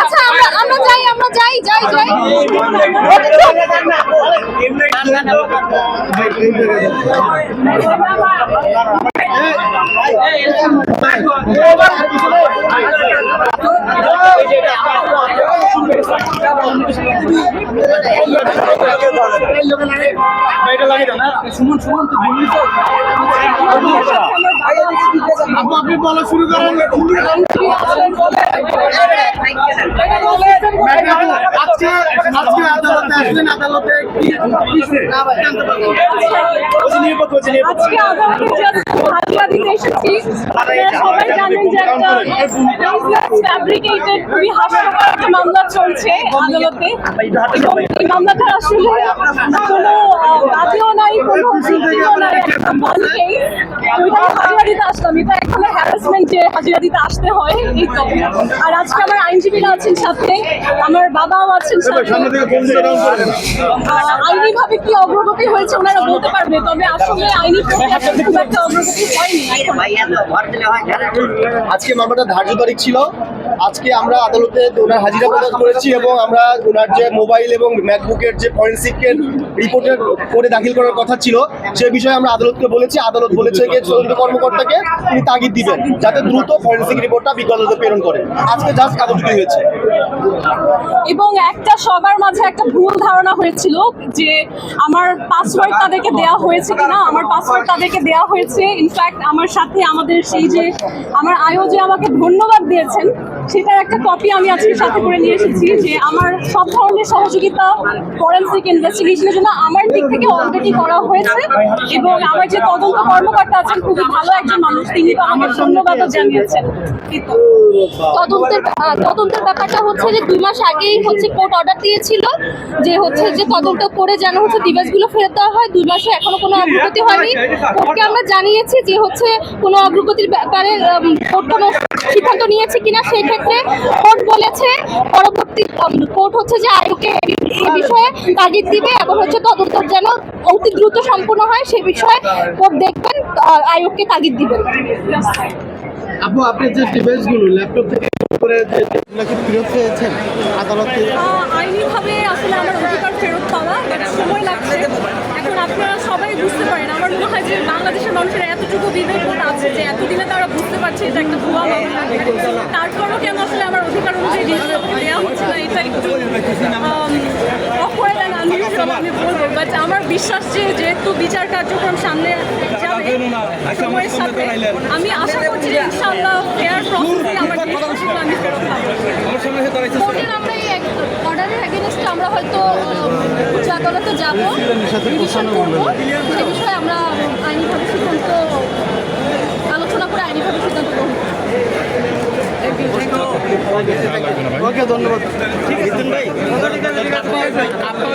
আচ্ছা আমরা আমরা যাই আমরা যাই যাই যাই সুমন তো বললি তো আপনি বলা শুরু করেন। আজকে আজকে আদালতে আসলেন আদালতে কি আজকে আদালতে just হাজিরা দিতে এসেছি আপনারা সবাই জানেন যে একটা ফ্যাব্রিকেটেড খুবই হাস্যকর একটা মামলা চলছে আদালতে এই মামলাটা আসলে কোনো নাই কোনো নাই একটা কেস দিতে আসলাম। এটা এখানে হ্যারাসমেন্ট যে হাজিরা দিতে আসতে হয়। এই তো। আর আজকে আমার আইনজীবীরা আছেন সাথে। আমার বাবাও আছেন সাথে। আইনি ভাবে কি অগ্রগতি হয়েছে ওনারা বলতে পারবে তবে আসলে আইনি খুব একটা অগ্রগতি হয়নি। আজকে মামলাটা ধার্য তারিখ ছিল। আজকে আমরা আদালতে ওনার হাজিরা প্রদান করেছি এবং আমরা ওনার যে মোবাইল এবং ম্যাকবুকের যে ফরেন্সিকের রিপোর্টের করে দাখিল করার কথা ছিল, সে বিষয়ে আমরা আদালতকে বলেছি। আদালত বলেছে যে তদন্ত কর্মকর্তাকে তিনি তাগিদ দিবেন যাতে দ্রুত ফরেন্সিক রিপোর্টটা বিজ্ঞ প্রেরণ করে। আজকে জাস্ট কাগজটি হয়েছে। এবং একটা সবার মাঝে একটা ভুল ধারণা হয়েছিল যে আমার পাসওয়ার্ড তাদেরকে দেওয়া হয়েছে কিনা। আমার পাসওয়ার্ড তাদেরকে দেওয়া হয়েছে। ইনফ্যাক্ট আমার সাথে আমাদের সেই যে আমার আয়ো যে আমাকে ধন্যবাদ দিয়েছেন সেটার একটা কপি আমি আজকে সাথে করে নিয়ে এসেছি যে আমার সব ধরনের সহযোগিতা ফরেন্সিক ইনভেস্টিগেশনের জন্য আমার দিক থেকে অলরেডি করা হয়েছে এবং আমার যে তদন্ত কর্মকর্তা আছেন, খুবই ভালো একজন মানুষ। তিনি তো আমাকে ধন্যবাদ জানিয়েছেন। তদন্তের তদন্তের ব্যাপারটা হচ্ছে যে দুই মাস আগেই হচ্ছে কোর্ট অর্ডার দিয়েছিল যে হচ্ছে যে তদন্ত করে যেন হচ্ছে ডিভাইসগুলো ফেরত দেওয়া হয়। দুই মাসে এখনও কোনো অগ্রগতি হয়নি। কোর্টকে আমরা জানিয়েছি যে হচ্ছে কোনো অগ্রগতির ব্যাপারে কোর্ট কোনো সিদ্ধান্ত নিয়েছে কিনা, সেই ক্ষেত্রে কোর্ট বলেছে, পরবর্তী কোর্ট হচ্ছে যে আয়োগকে এই বিষয়ে তাগিদ দিবে এবং হচ্ছে তদন্ত যেন অতি দ্রুত সম্পূর্ণ হয়, সে বিষয়ে কোর্ট দেখবেন আয়োগকে তাগিদ দিবেন। আপু, আপনি যে ডিভাইসগুলো ল্যাপটপ থেকে করে যে ফেরত পেয়েছেন আদালতে আহ, আইনিভাবে আসলে আমার অধিকার ফেরত পাওয়া বাট সময় লাগছে এখন আপনারা সবাই বুঝতে পারেন আমার মনে হয় যে বাংলাদেশের মানুষের এতটুকু বিবেকবোধ আছে যে এতদিনে তারা বুঝতে পারছে এটা একটা ভুয়া মামলা তারপরও কেন আসলে আমার অধিকার অনুযায়ী ডিসিশন দেওয়া হচ্ছে না এটা একটু অপরাধ আমি আমি বলব। বাট আমার বিশ্বাস যে যেহেতু বিচার কার্যক্রম সামনে যাবে সময়ের সাথে আমি আশা করছি যে ইনশাআল্লাহ ফেয়ার প্রসেসে আমার আমি ফেরত পাবো। আমরা এই অর্ডারের এগেনস্টে আমরা হয়তো উচ্চ আদালতে যাব। করব সে বিষয়ে আমরা আইনিভাবে সিদ্ধান্ত আলোচনা করে আইনিভাবে সিদ্ধান্ত গ্রহণ করব। ওকে ধন্যবাদ। আপনারা